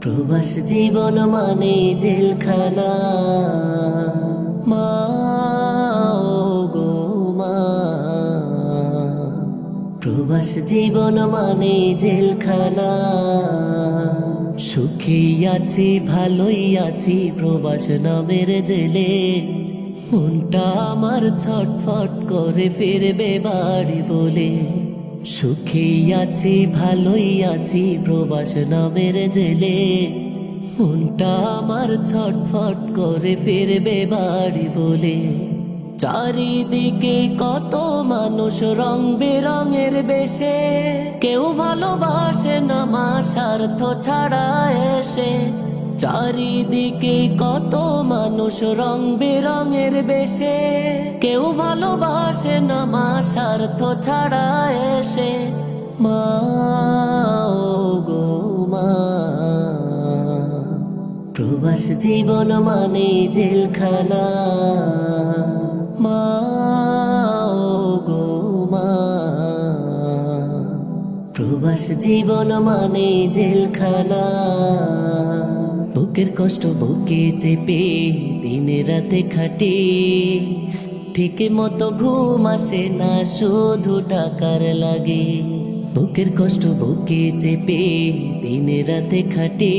প্রবাস জীবন মানে জেলখানা। মা গো মা, প্রবাস জীবন মানে জেলখানা। সুখী আছি, ভালোই আছি, প্রবাস নামের জেলে। মনটা আমার ছটফট করে ফিরবে বাড়ি বলে। সুখী আছি, ভালোই আছি, প্রবাস নামের জেলে। মনটা আমার ছটফট করে ফিরবে বাড়ি বলে। চারিদিকে কত মানুষ রং বেরঙের বেশে। কেউ ভালোবাসে না মা স্বার্থ ছাড়া এসে। চারিদিকে কত মানুষ রং বেরঙের বেশে, কেউ ভালোবাসে না মা স্বার্থ ছাড়া এসে। মা গো মা, প্রবাস জীবন মানে জেলখানা। মা গো মা, প্রবাস জীবন মানে জেলখানা। বুকের কষ্ট বুকে চেপে দিনে রাতে খাটে। ঠিক মতো ঘুম আসে না, শুধু টাকার লাগে। বুকের কষ্ট বুকে চেপে দিনে রাতে খাটে।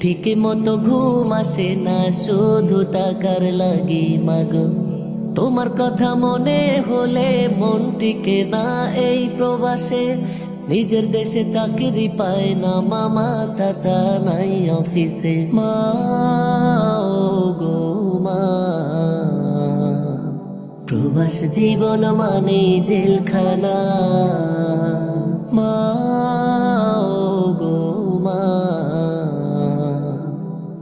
ঠিক মতো ঘুম আসে না, শুধু টাকার লাগে মাগো। তোমার কথা মনে হলে মন টিকে না এই প্রবাসে। নিজের দেশে চাকরি পায় না, মামা চাচা নাই অফিসে। মা গো মা। প্রবাস জীবন মানে জেলখানা। মা গো মা।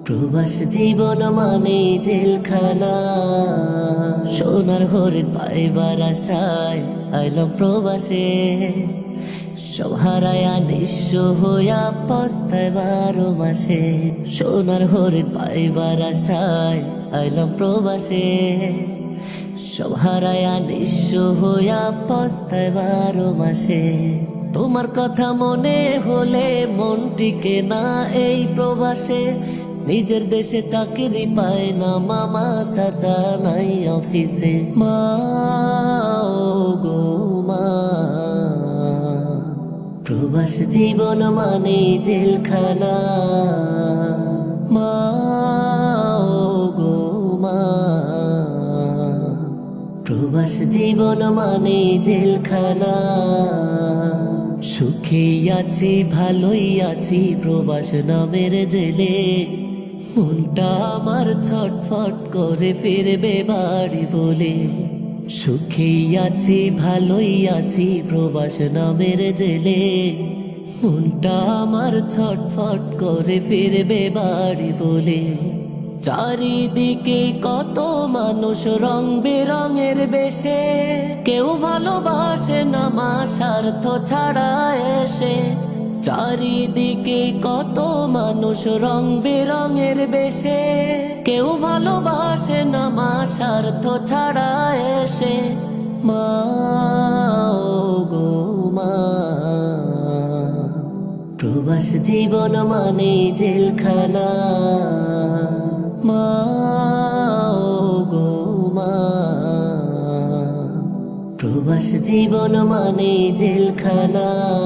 প্রবাস জীবন মানে জেলখানা। সোনার হরিণ পাইবার আশায় আইলাম প্রবাসে। সব হারায়া নিঃস্ব হইয়া পস্তায় মাসে। সোনার হরিণ পাইবার আশায় আইলাম প্রবাসে। সব হারায়া নিঃস্ব হইয়া পস্তায় মাসে। তোমার কথা মনে হলে মন টিকে না এই প্রবাসে। নিজের দেশে চাকরি পায় না মামা, চাচা নাই অফিসে। মা গো। প্রবাস জীবন মানে জেলখানা। মা গো মা। প্রবাস জীবন মানে জেলখানা। সুখে আছি, ভালোই আছি, প্রবাস নামের জেলে। মনটা আমার ছটফট করে ফিরবে বাড়ি বলে। সুখে আছি, ভালোই আছি, প্রবাস নামের জেলে। মনটা আমার ছটফট করে ফিরবে বাড়ি বলে। চারিদিকে কত মানুষ রং বেরঙের বেশে। কেউ ভালোবাসে না মা স্বার্থ ছাড়া এসে। চারিদিকে কত মানুষ রং বেরঙের বেশে। কেউ ভালোবাসে না মা স্বার্থ ছাড়া এসে। মা গো মা। প্রবাস জীবন মানে জেলখানা। মা গো মা। প্রবাস জীবন মানে জেলখানা।